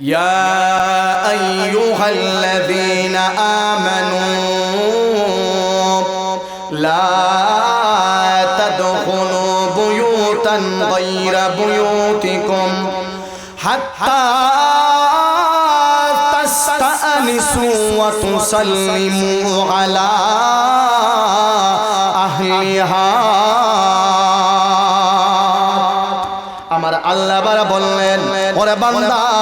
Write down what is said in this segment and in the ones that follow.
يا أيها الذين آمنوا لا تدخلوا بيوتا غير بيوتكم حتى تستأنسوا وتسلموا على أهلها আমার আল্লাহ বারা বললেন ওরে বান্দা অন্য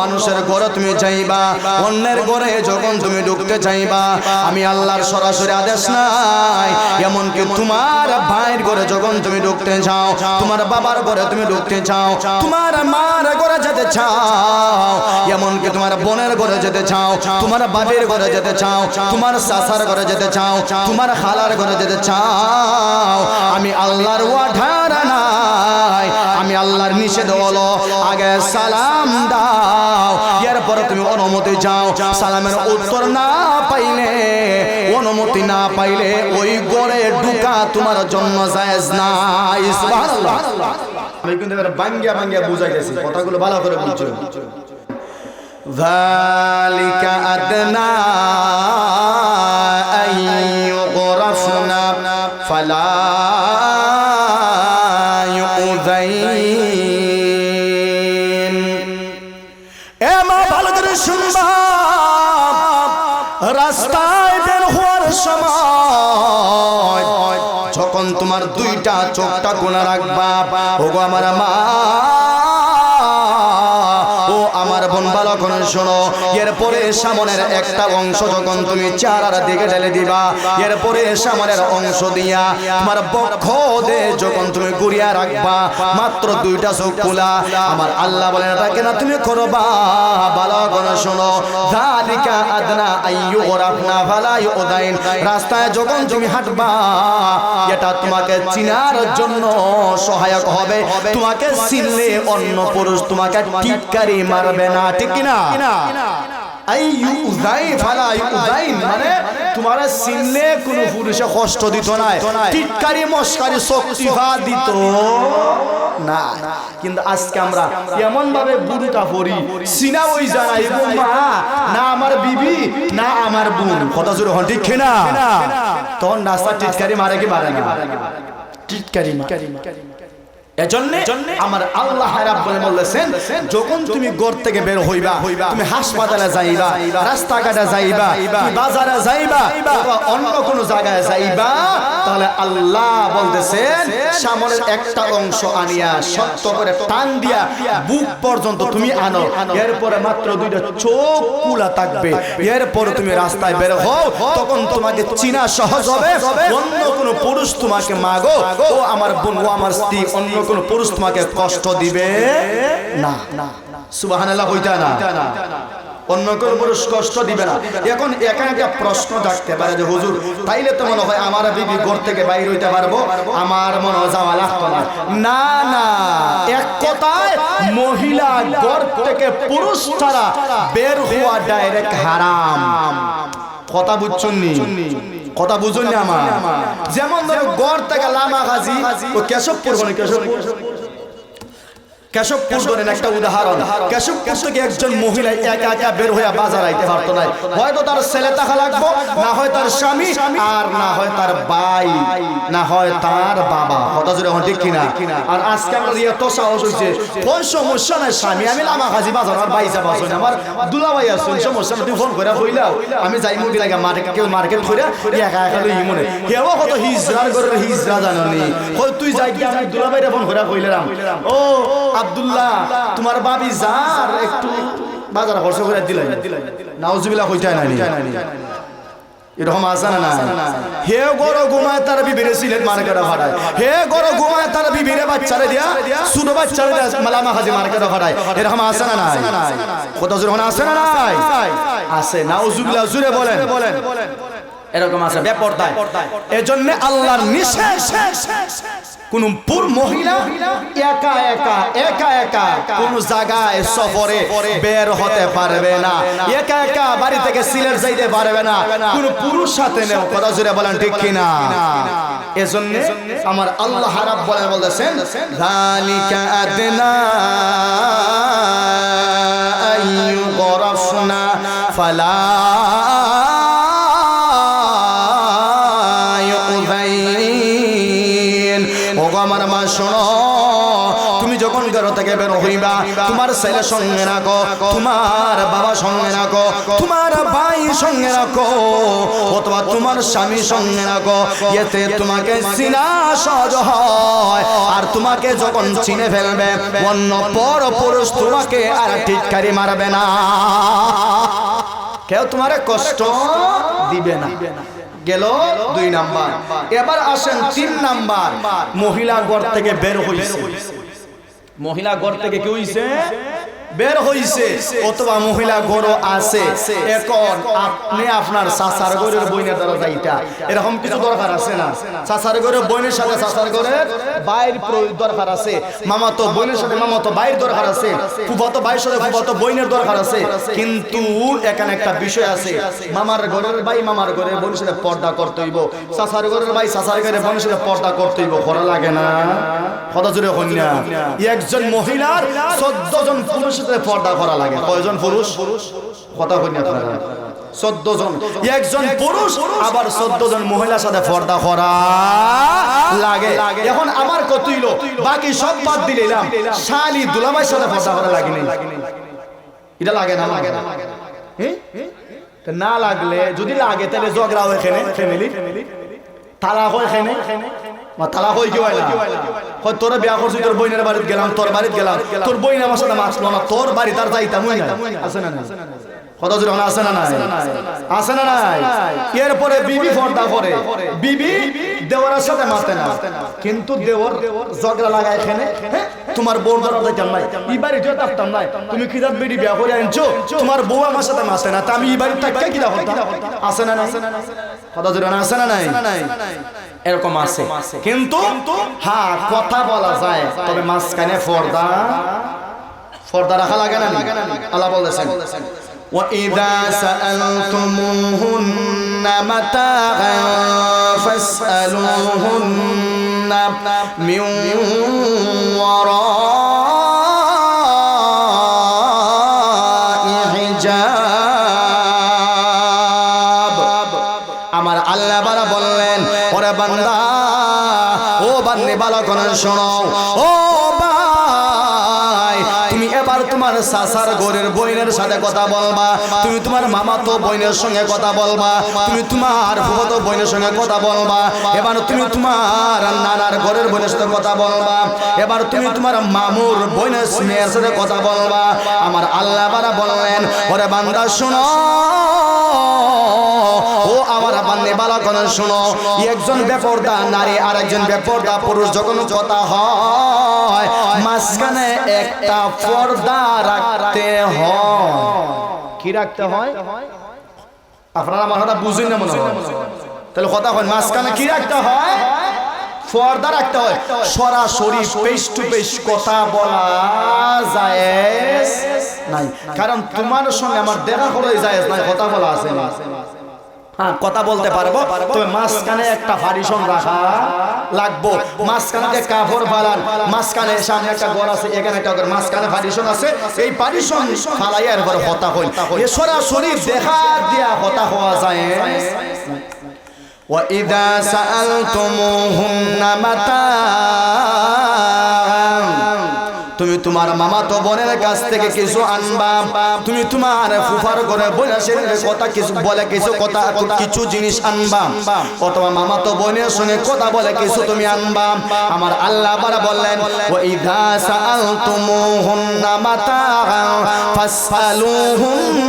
মানুষের ঘরে তুমি যাইবা, অন্যের ঘরে যখন তুমি ঢুকতে চাইবা, আমি আল্লাহর সরাসরি আদেশ নাই। এমনকি তোমার ভাইয়ের ঘরে যখন তুমি ঢুকতে চাও তোমার বাবার ঘরে তুমি ঢুকতে চাও তোমার মার ঘরে যেতে চাও, এমনকি তোমার বোনের ঘরে যেতে চাও, তোমার বাবির ঘরে যেতে চাও, তোমার সাসার ঘরে যেতে চাও, তোমার খালার ঘরে যেতে চাও, আমি আল্লাহর ওয়াঠার নাই। আমি আল্লাহর নিষেধ হলো আগে সালাম দাও এরপরে তুমি অনুমতি যাও সালামের উত্তর না পাইলে অনুমতি না পাইলে ওই গড়ে ঢুকা তোমার জন্য জায়েজ নাই সুবহানাল্লাহ আমি কিন্তু এবার বাঙ্গিয়া বাঙ্গিয়া বুঝাই গেছি কথাগুলো ভালো করে বুঝছো ذلك أدنى أن يغرفن فلا দুইটা চোখটা কোনা রাখবা। ওগো আমার মা। শোনো, এরপরে সামনের একটা অংশ যখন তুমি চারার দিকে ঢেলে দিবা, এরপরে সামনের অংশ দিয়া তোমার বক্ষ দে যখন তুমি গুড়িয়া রাখবা, মাত্র দুইটা চোখ খোলা। আমার আল্লাহ বলেন, এটা না তুমি করবা? ভালো করে শোনো। জালিকা আদনা আইয়ু ওরাফনা ফালা ইউদাইন। রাস্তায় যখন তুমি হাঁটবা, এটা তোমাকে চিনার জন্য সহায়ক হবে। তোমাকে চিনলে অন্য পুরুষ তোমাকে টিটকারি মারবে না, ঠিক কিনা? ইউদাইন মানে কষ্ট দিত না টিটকারি দিত। না। কিন্তু আজকে আমরা না আমার বিবি, না আমার বোন। কথা জোরে হন, ঠিক না তখন রাস্তা টিটকারি মারে কি মারে না? টিটকারি মারে। এজন্য আমার আল্লাহ রাব্বুল বলেছেন যখন তুমি ঘর থেকে বের হইবা তুমি হাসপাতালে যাইবা রাস্তাঘাটে যাইবা তুমি বাজারে যাইবা অন্য কোনো জায়গায় যাইবা তাহলে আল্লাহ বলতেছেন সামনের একটা অংশ আনিয়া শক্ত করে টান দিয়া বুক পর্যন্ত তুমি আনো এরপরে মাত্র দুইটা চোখ কুলা থাকবে। এরপরে তুমি রাস্তায় বের হও তখন তোমাকে চিনা সহজ হবে অন্য কোনো পুরুষ তোমাকে মাগো ও আমার বোন ও আমার স্ত্রী অন্য কোনো পুরুষ তোমাকে কষ্ট দিবে? না। না। অন্য কোন পুরুষ কষ্ট দিবে না। এখন একা একটা প্রশ্ন থাকতে পারে যে, হুজুর, তাইলে তো মনে হয় আমার বিবি ঘর থেকে বাইর হইতে পারব, আমার মনে যাওয়া লাগতো না। না না। এক কথায়, মহিলা ঘর থেকে পুরুষ ছাড়া বের হওয়া ডাইরেক্ট হারাম। কথা বুঝছেন নি? কথা বুঝুন না আমার যেমন ধরো গড় থেকে লামা গাজি ও কেশবপুর মানে কেশবপুর। কেশবপুর ধরেন একটা উদাহরণ। কেশবপুর থেকে একজন মহিলা একা একা বের হয়ে বাজার আইতে পারতো না হয়তো তার ছেলে টাকা লাগবো না হয় তার স্বামী আর না হয় তার ভাই না হয় তার বাবা। কথা জুড়ে হন ঠিক কিনা? আর আজকে আমার এত সাহস হয়েছে কোন সমস্যা নাই স্বামী আমি লামা খাজি বাজার আর আমার দুলা ভাই আসুন সমস্যা নাই, তুই ফোন করে কইলাও আমি যাই মুদি লাগে মার্কেট কেউ মার্কেট করে একা একা লই মনে হেও কত হিজরার করে হিজরা জাননি। তুই যাই আমি দুলা ভাইরে ফোন করে কইলাম। ও আব্দুল্লাহ, তোমার বাবি যার একটু বাজার খরচ করে দিলাই নাউজুবিল্লাহ কইতাই নাই এরকম আছে না না হে গরো ঘুমায় তার বিবিরে সিলেট মার্কেটে ফাটায় হে গরো ঘুমায় তার বিবিরে বাচ্চারে দিয়া, ছোট বাচ্চারে দিয়া মালামা খাজি মার্কেটে ফাটায় এরকম আছে না নাই? কত জোর আছে না নাই? আছে, নাউজুবিল্লাহ জুরে বলেন। বলেন এরকম আছে, বেপরদায়। এজন্য আল্লাহর নিষেধ। কোন মহিলা একা একা একা একা, কোন জায়গায় সফরে বের হতে পারবে না। একা একা বাড়ি থেকে সিলেট যাইতে পারবে না। কোন পুরুষ সাথে নেও, কথা জুড়ে বলেন ঠিক কিনা? এজন্য আমার আল্লাহ হারাব বলেন বলতেছেন ذَلِكَ أَدْنَى أَن يُعْرَفْنَا فَلَا শোনো, তুমি যখন ঘর থেকে বের হইবা, তোমার ছেলে সঙ্গে রাখো, তোমার বাবা সঙ্গে রাখো, তোমার ভাই সঙ্গে রাখো, অথবা তোমার স্বামী সঙ্গে রাখো, এতে তোমাকে চিনা সহজ হয়। আর তোমাকে যখন চিনে ফেলবে, অন্য পর পুরুষ তোমাকে আর টিটকারি মারবে না। কেউ তোমার কষ্ট দিবে না। গেল দুই নাম্বার। এবার আসেন তিন নাম্বার। মহিলা ঘর থেকে বের হইছে। মহিলা ঘর থেকে কি হইছে? বের হইছে অথবা মহিলা ঘরও আছে। এখন আপনি আপনার সাসার ঘরের বইনের দ্বারা যাইটা এরকম কিছু দরকার আছে না? সাসার ঘরের বইনের সাথে সাসার ঘরের বাইর দরকার আছে। মামা তো বইনের সাথে, মামা তো বাইর দরকার আছে। ফুফাতো ভাইয়ের সাথে ফুফাতো বইনের দরকার আছে। কিন্তু এখানে একটা বিষয় আছে। মামার ঘরের ভাই মামার ঘরের বোনের সাথে পর্দা করতে হইব। সাসার ঘরের ভাই সাসার ঘরের বোনের সাথে পর্দা করতে হইব। করা লাগে না? কথা জুড়ে কন্যা একজন মহিলার চোদ্দ জন পুরুষের সাথে পর্দা করা লাগে। কয়জন পুরুষ? কথা আপনারা। চোদ্দ জন একজন পুরুষ আবার চোদ্দ জন মহিলার সাথে পর্দা করা লাগে। এখন আমার কতইল বাকি সব বাদ দিলাম শালি দুলাভাইয়ের সাথে পর্দা করা লাগে নাই। এটা লাগে না লাগে না? না লাগলে যদি লাগে তাহলে ঝগড়া হয় এখানে ফ্যামিলি তালাক হয় এখানে। বা তালাক হয় কি হয় তোরা বিয়া করছিস তোর বইনের বাড়িতে গেলাম, তোর বাড়িতে গেলাম। তোর বইন আমার সাথে মাসলো না, তোর বাড়ি তার যাইতাম আছে না কত জোরে আছে না নাই? আছে না নাই? এরপরে বিবি পর্দা করে। বিবি? দেওয়ারের সাথে মাতে না কিন্তু দেওয়ার ঝগড়া লাগায় এখানে হ্যাঁ? তোমার বউ ধরা যাইতাম নাই এই বাড়িতে থাকতাম নাই তুমি কিরাত বেডি বিয়া করে আনছো? তোমার বউ আমার সাথে মাসে না। তা আমি এই বাড়িতে থাকতে কিরা হতাম? আছে না নাই? কত জোরে হন আছে না নাই? এরকম আছে। কিন্তু হ্যাঁ কথা বলা যায়। তবে মাঝখানে পর্দা পর্দা রাখা লাগে না? আল্লাহ বলেছেন। وإذا سألتموهن متاعا فاسألوهن من وراء حجاب আমার আল্লাহ বারা বললেন ওরে বান্দা ও বান্দি বালা করে শোনো এবার তোমার সাসার ঘরের বইনের সাথে কথা বলবা। তুমি তোমার মামা তো বইনের সঙ্গে কথা বলবা। তুমি তোমার ফুফতো বইনের সঙ্গে কথা বলবা। এবার তুমি তোমার নানার ঘরের বইনের সাথে কথা বলবা। এবার তুমি তোমার মামুর বইনের মেয়ের সাথে কথা বলবা। আমার আল্লাহ বারা বললেন, ওরে বান্দা, শোনো। শোনো একজন বেপরদা নারী আর একজন বেপরদা পুরুষ যখন কথা হয় মাঝখানে একটা পর্দা রাখতে হয়। কি রাখতে হয়? আপনারা আমার কথা বুঝুন না মনে হয়। তাহলে কথা হয় মাঝখানে কি রাখতে হয়? পর্দা রাখতে হয়। সরাসরি ফেস টু ফেস কথা বলা যায়। নাই। কারণ তোমার সঙ্গে আমার দেখা করে যায় নাই কথা বলা আছে না কথা বলতে পারবো তবে মাঝখানে একটা পারিশন রাখা লাগবো মাঝখানে যে কাপড় ফালান মাঝখানে সামনে একটা ঘর আছে এখানে একটা ঘর মাঝখানে পারিশন আছে এই পারিশন ফালাইয়া এরপর হতা হইল এ সরাসরি দেখা দিয়া হতা হওয়া যায় وإذا سألتموهن متاعا তুমি তোমার মামা তো বোনের কাছ থেকে কিছু আনবা। তুমি তোমার ফুফার ঘরে বলে কথা কিছু বলে, কিছু কথা কিছু জিনিস আনবা। অথবা মামা তো বোনের সঙ্গে কথা বলে, কিছু তুমি আনবা। আমার আল্লাহ বারা বললেন ও ইদা সাআলতুমুহুন্না মাতাআ ফাসআলুহুন্না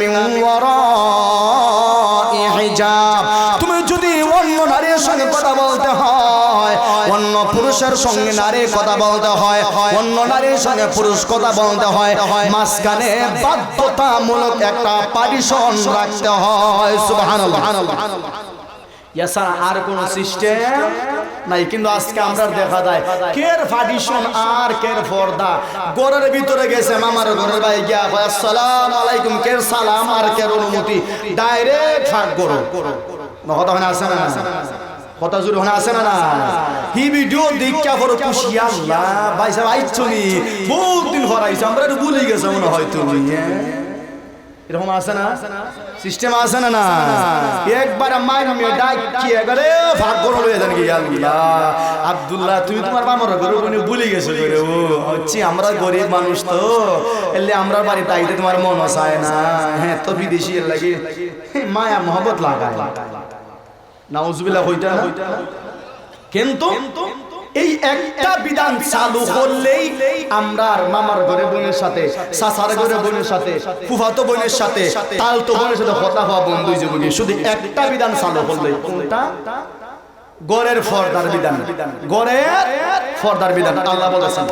মিন ওয়ারাই হিজাব। তুমি যদি অন্য নারীর সঙ্গে কথা বলতে হয় পুরুষের সঙ্গে নারী কথা বলতে হয়, অন্য নারীর সঙ্গে পুরুষ কথা বলতে হয়। মাঝখানে বাধ্যতামূলক একটা পারিশন রাখতে হয়। সুবহানাল্লাহ। আর কোন সিস্টেম নাই, কিন্তু আজকে আমরা দেখা যায়, কের ফাডিশন আর কের পর্দা? ঘরের ভিতরে গেছে মামার ঘরের ভাই গিয়া আসসালামু আলাইকুম, কের সালাম আর কের অনুমতি? ডাইরেক্ট ফাঁক করো কথা আছে না? কথা হনে আছে না না? হি ভিডিও দেখা করো খুশি আল্লাহ ভাই সাহেব, আইছো নি বহুত দিন পর আইছো, আমরা ভুলে গেছে মনে হয় তুমি হ্যাঁ? এরকম আছে না? সিস্টেম আছে না না? একবার ডাক একবারে ভাগ করে লয়ে যান কি আল্লাহ, আব্দুল্লাহ, তুমি তোমার বামর ঘরে বনে ভুলে গেছো করে, ও, হচ্ছে আমরা গরিব মানুষ তো। এলে আমরা বাড়ি তাইতে তোমার মন চায় না। হ্যাঁ তো বিদেশি এর লাগে। মায়া, মহব্বত লাগায়। এই একটা বিধান আমরা মামার বোনের সাথে ঘরে বোনের সাথে, ফুফাতো বোনের সাথে বোনের সাথে বন্ধু শুধু একটা বিধান গড়ের ফর্দার বিধান। গড়ের ফর্দার বিধান, আল্লাহ বলেছেন।